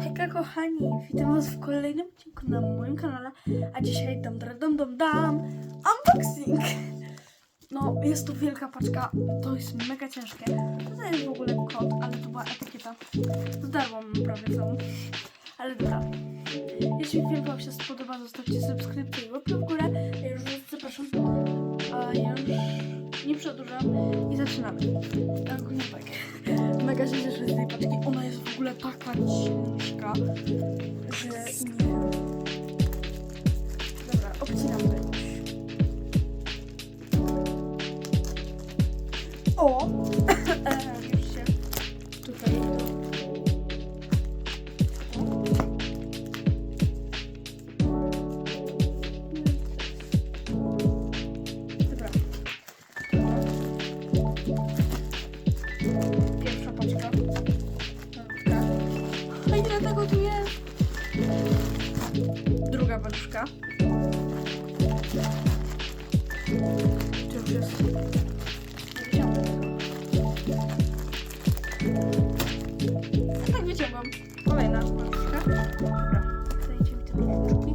Hejka kochani, witam was w kolejnym odcinku na moim kanale, a dzisiaj dam dam dam dam unboxing. No, jest to wielka paczka, to jest mega ciężkie. To jest w ogóle kod, ale to była etykieta. Z darmo mam prawie całą. Ale dobra. Jeśli film wam się spodoba, zostawcie subskrypcję i łapkę w górę. Ja już was zapraszam. A już nie przedłużam i zaczynamy. Ogólnie tak. Mega się cieszę z tej paczki. Ona jest w ogóle taka ciężka, że nie A tak wyciągam. Kolejna paluszka. Dobra. Mi te paluszki.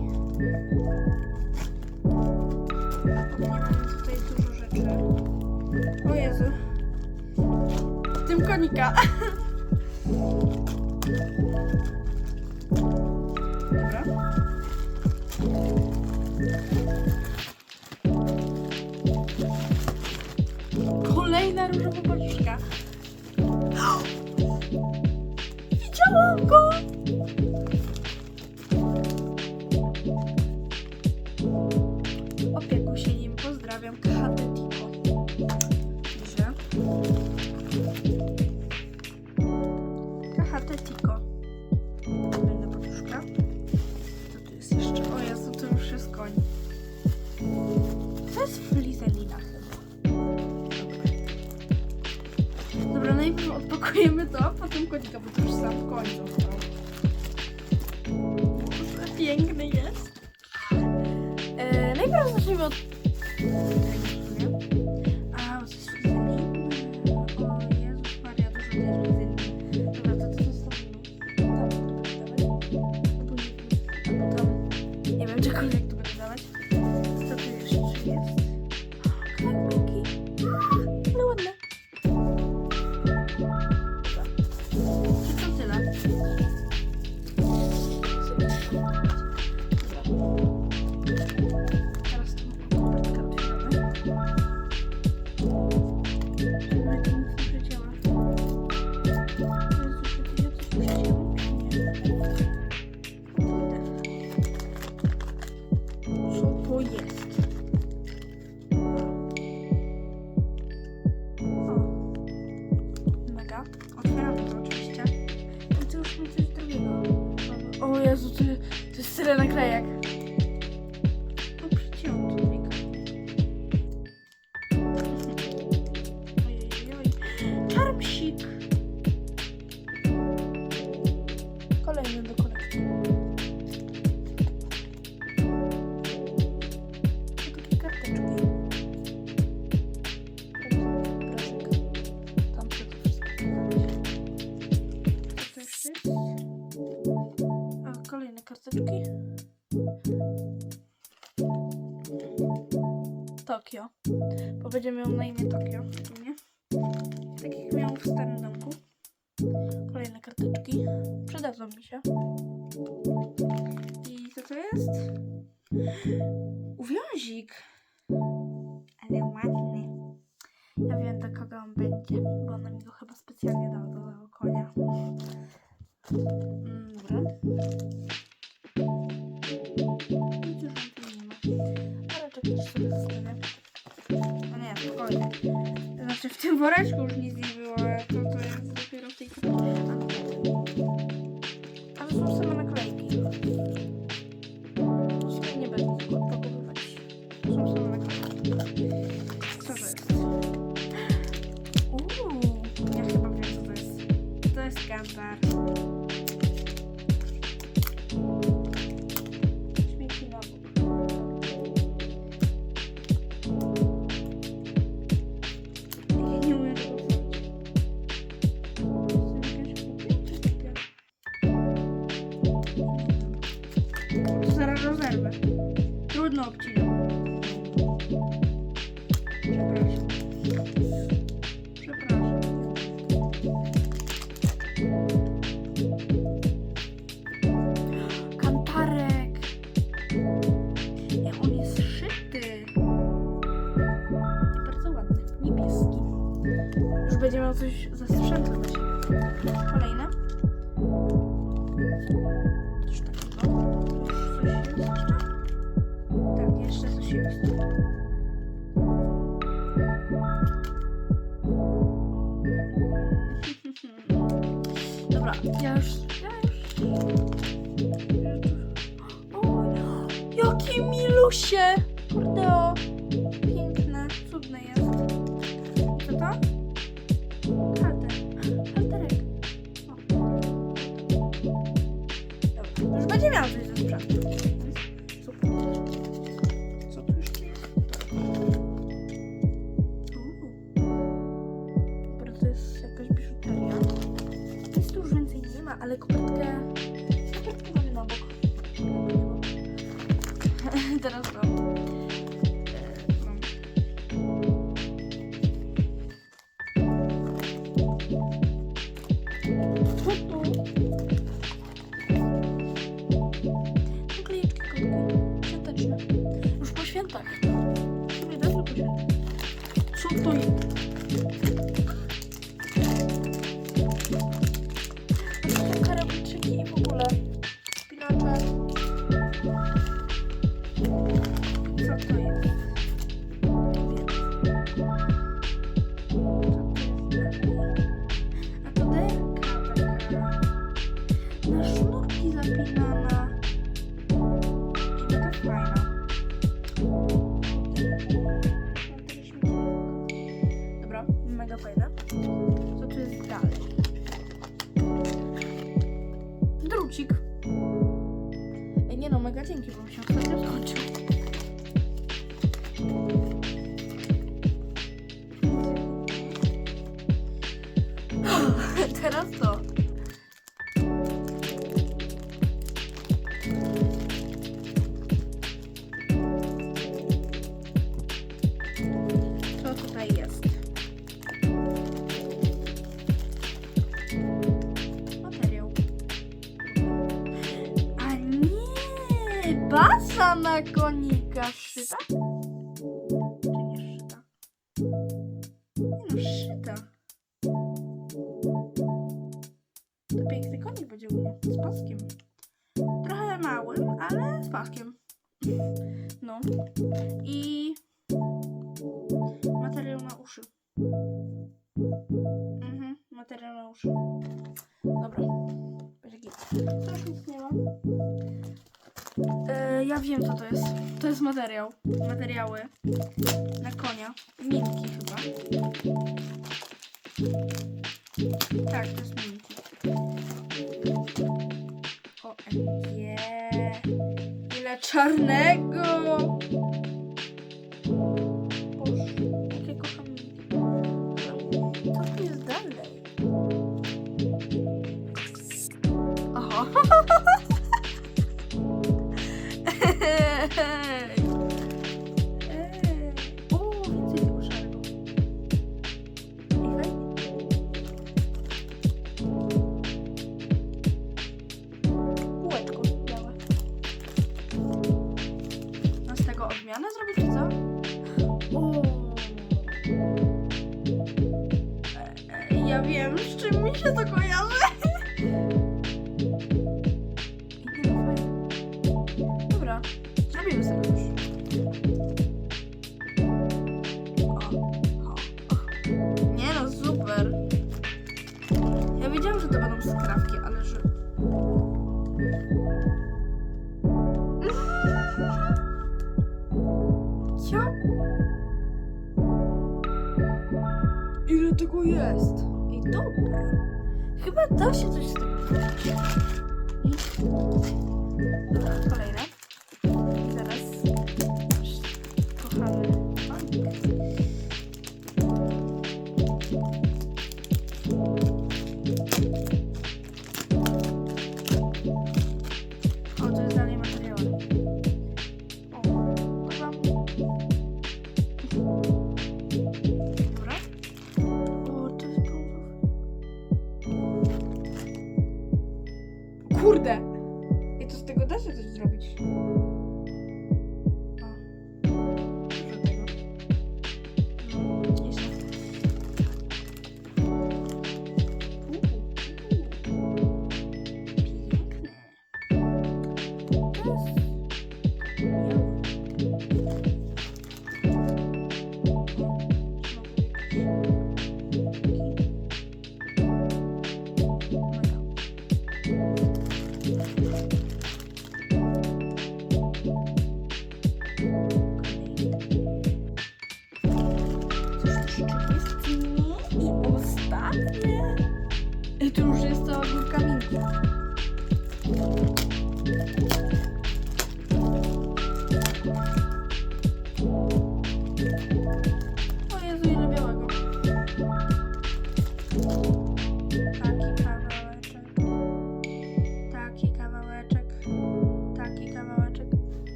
Nie mamy tutaj dużo rzeczy. O Jezu. W tym konika. Kolejna różowa paczka. Dobra. Najpierw odpakujemy to, a potem konika, bo to już sam koń został. Boże, Piękny jest. E, najpierw zacznijmy od... Jezu, to, to jest tyle naklejek. Karteczki. Tokio. Bo będzie miał na imię Tokio. Nie? Tak jak miał w starym domku. Kolejne karteczki. Przydadzą mi się. I co to jest? Uwiązik. Ale ładny. Ja wiem do kogo on będzie, bo ona mi go chyba specjalnie dała Znaczy w tym woreczku już będzie miał coś ze sprzętu do siebie. Kolejne. Coś takiego. Tak, jeszcze coś jest. Dobra, ja już... Ja już... O, jaki milusie! Gracias. 速度。ja wiem co to jest. To jest materiał. Materiały. Na konia. Minki chyba. Tak, to jest minki. O, je. Ile czarnego! Boże, jak ja kocham ja wiem, z czym mi się to kojarzy. Chyba da się coś z. Kolejne. Kurde! I co z tego da się coś zrobić?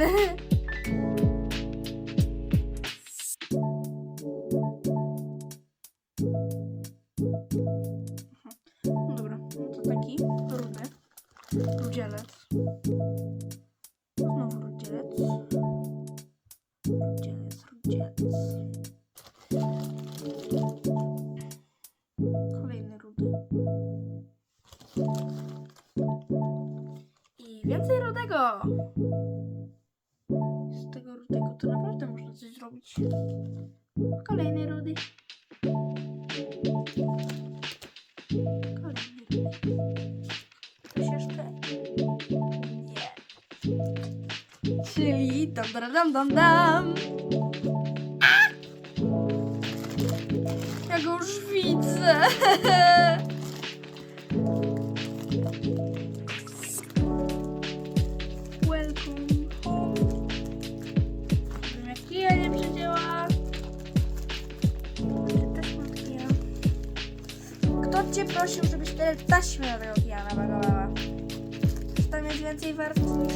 ね。robić. Kolejne rudy. Kolejne rudy. Ktoś jeszcze? Nie. Czyli dam, dam, dam, dam, dam. Ja go już widzę. bym cię prosił, żebyś tyle taśmy na tego pijana bagowała. Tam więcej wart niż...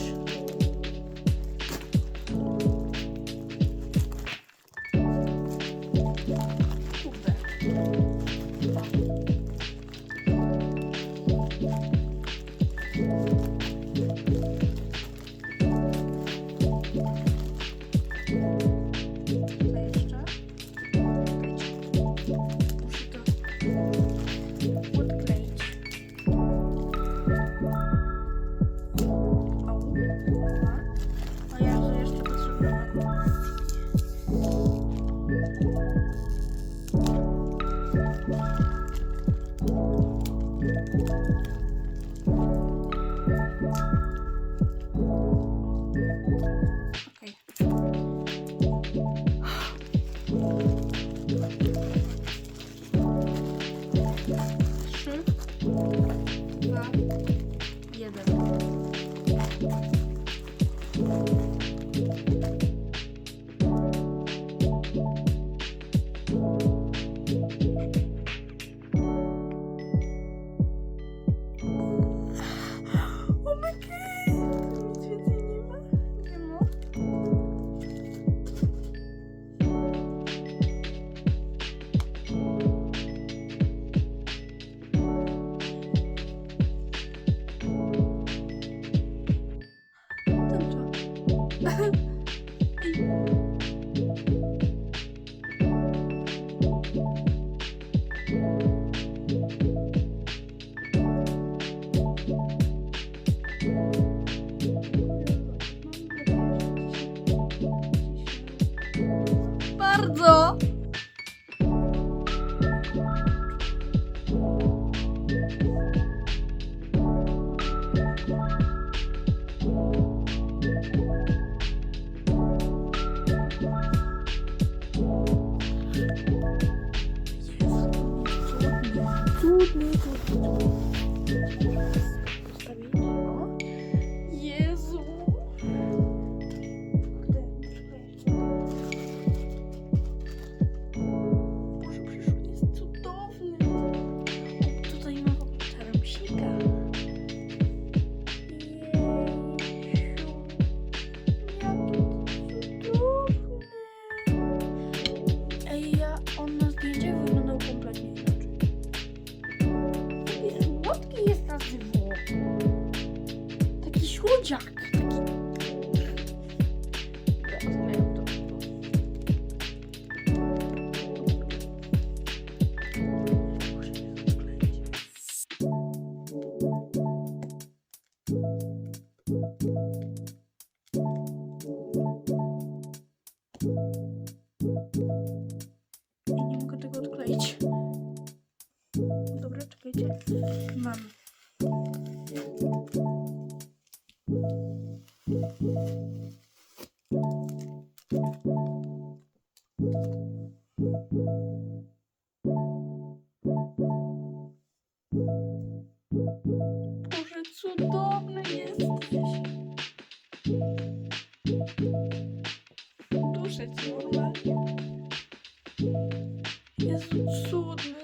Cudny.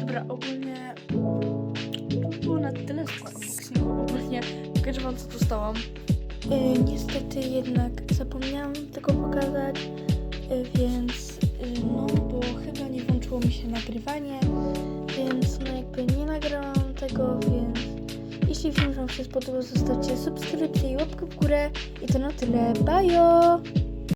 Dobra, ogólnie było na tyle z unboxingu. Ogólnie pokażę wam co dostałam. Y, niestety jednak zapomniałam tego pokazać, y, więc y, no bo chyba nie włączyło mi się nagrywanie, więc no jakby nie nagrałam tego, więc jeśli film Wam się spodobał, zostawcie subskrypcję i łapkę w górę i to na tyle. Bajo!